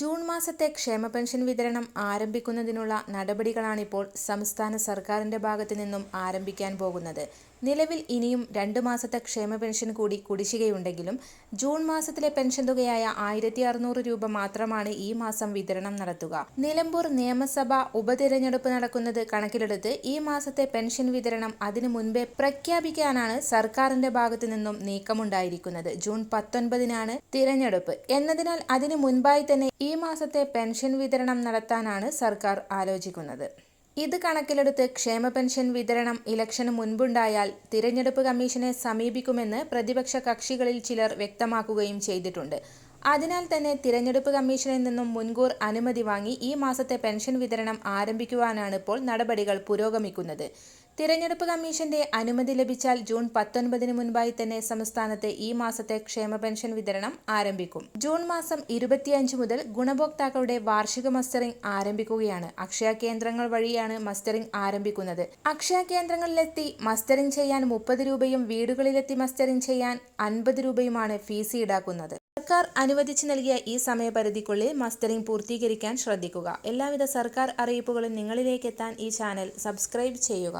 June മാസത്തെ ക്ഷേമ pension വിതരണം ആരംഭിക്കുന്നതിനുള്ള നടപടികളാണിപ്പോൾ സംസ്ഥാന സർക്കാരിന്റെ ഭാഗത്തു നിന്നും ആരംഭിക്കാൻ പോകുന്നത്. നിലവിൽ ഇനിയും രണ്ട് മാസത്തെ ക്ഷേമ പെൻഷൻ കൂടി കുടിശ്ശികയുണ്ടെങ്കിലും ജൂൺ മാസത്തിലെ പെൻഷൻ തുകയായ ആയിരത്തി അറുന്നൂറ് രൂപ മാത്രമാണ് ഈ മാസം വിതരണം നടത്തുക. നിലമ്പൂർ നിയമസഭാ ഉപതിരഞ്ഞെടുപ്പ് നടക്കുന്നത് കണക്കിലെടുത്ത് ഈ മാസത്തെ പെൻഷൻ വിതരണം അതിനു മുൻപേ പ്രഖ്യാപിക്കാനാണ് സർക്കാരിന്റെ ഭാഗത്തു നിന്നും നീക്കമുണ്ടായിരിക്കുന്നത്. ജൂൺ പത്തൊൻപതിനാണ് തിരഞ്ഞെടുപ്പ്. എന്നതിനാൽ അതിനു മുൻപായി തന്നെ ഈ മാസത്തെ പെൻഷൻ വിതരണം നടത്താനാണ് സർക്കാർ ആലോചിക്കുന്നത്. ഇത് കണക്കിലെടുത്ത് ക്ഷേമ പെൻഷൻ വിതരണം ഇലക്ഷന് മുൻപുണ്ടായാൽ തിരഞ്ഞെടുപ്പ് കമ്മീഷനെ സമീപിക്കുമെന്ന് പ്രതിപക്ഷ കക്ഷികളിൽ ചിലർ വ്യക്തമാക്കുകയും ചെയ്തിട്ടുണ്ട്. അതിനാൽ തന്നെ തിരഞ്ഞെടുപ്പ് കമ്മീഷനിൽ നിന്നും മുൻകൂർ അനുമതി വാങ്ങി ഈ മാസത്തെ പെൻഷൻ വിതരണം ആരംഭിക്കുവാനാണ് ഇപ്പോൾ നടപടികൾ പുരോഗമിക്കുന്നത്. തിരഞ്ഞെടുപ്പ് കമ്മീഷന്റെ അനുമതി ലഭിച്ചാൽ ജൂൺ പത്തൊൻപതിന് മുൻപായി തന്നെ സംസ്ഥാനത്തെ ഈ മാസത്തെ ക്ഷേമ പെൻഷൻ വിതരണം ആരംഭിക്കും. ജൂൺ മാസം ഇരുപത്തിയഞ്ച് മുതൽ ഗുണഭോക്താക്കളുടെ വാർഷിക മസ്റ്ററിംഗ് ആരംഭിക്കുകയാണ്. അക്ഷയ കേന്ദ്രങ്ങൾ വഴിയാണ് മസ്റ്ററിംഗ് ആരംഭിക്കുന്നത്. അക്ഷയ കേന്ദ്രങ്ങളിലെത്തി മസ്റ്ററിംഗ് ചെയ്യാൻ മുപ്പത് രൂപയും വീടുകളിലെത്തി മസ്റ്ററിംഗ് ചെയ്യാൻ അൻപത് രൂപയുമാണ് ഫീസ് ഈടാക്കുന്നത്. സർക്കാർ അനുവദിച്ചു നൽകിയ ഈ സമയപരിധിക്കുള്ളിൽ മസ്റ്ററിംഗ് പൂർത്തീകരിക്കാൻ ശ്രദ്ധിക്കുക. എല്ലാവിധ സർക്കാർ അറിയിപ്പുകളും നിങ്ങളിലേക്ക് എത്താൻ ഈ ചാനൽ സബ്സ്ക്രൈബ് ചെയ്യുക.